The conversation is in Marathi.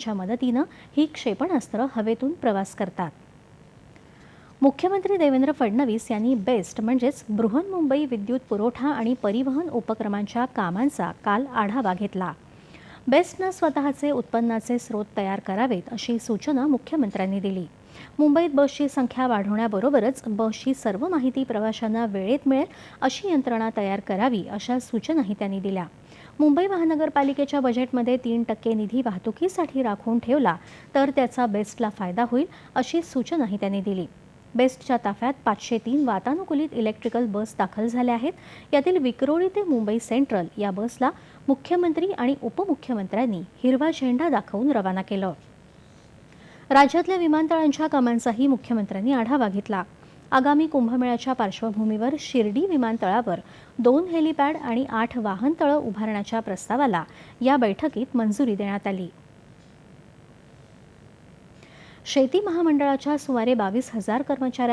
च्या मदतीनं ही क्षेपणास्त्र हवेतून प्रवास करतात. मुख्यमंत्री देवेंद्र फडणवीस यांनी बेस्ट म्हणजेच बृहन्मुंबई विद्युत पुरवठा आणि परिवहन उपक्रमांच्या कामांचा काल आढावा घेतला. बेस्टनं स्वतःचे उत्पन्नाचे स्रोत तयार करावेत अशी सूचना मुख्यमंत्र्यांनी दिली. मुंबईत बसची संख्या वाढवण्याबरोबरच बसची सर्व माहिती प्रवाशांना वेळेत मिळेल अशी यंत्रणा तयार करावी अशा सूचनाही त्यांनी दिल्या. मुंबई महानगरपालिकेच्या बजेटमध्ये तीन टक्के निधी वाहतुकीसाठी राखून ठेवला तर त्याचा बेस्टला फायदा होईल अशी सूचनाही त्यांनी दिली. बेस्टच्या ताफ्यात पाचशे तीन वातानुकूलित इलेक्ट्रिकल बस दाखल झाल्या आहेत. यातील विक्रोळी ते मुंबई सेंट्रल या बसला मुख्यमंत्री आणि उपमुख्यमंत्र्यांनी हिरवा झेंडा दाखवून रवाना केलं. राज्यातल्या विमानतळांच्या कामांचाही मुख्यमंत्र्यांनी आढावा घेतला. आगामी कुंभमेळ्याच्या पार्श्वभूमीवर शिर्डी विमानतळावर दोन हेलिपॅड आणि आठ वाहनतळं उभारण्याच्या प्रस्तावाला या बैठकीत मंजुरी देण्यात आली. शेती महामंडळाच्या सुमारे बावीस हजार कर्मचाऱ्यांना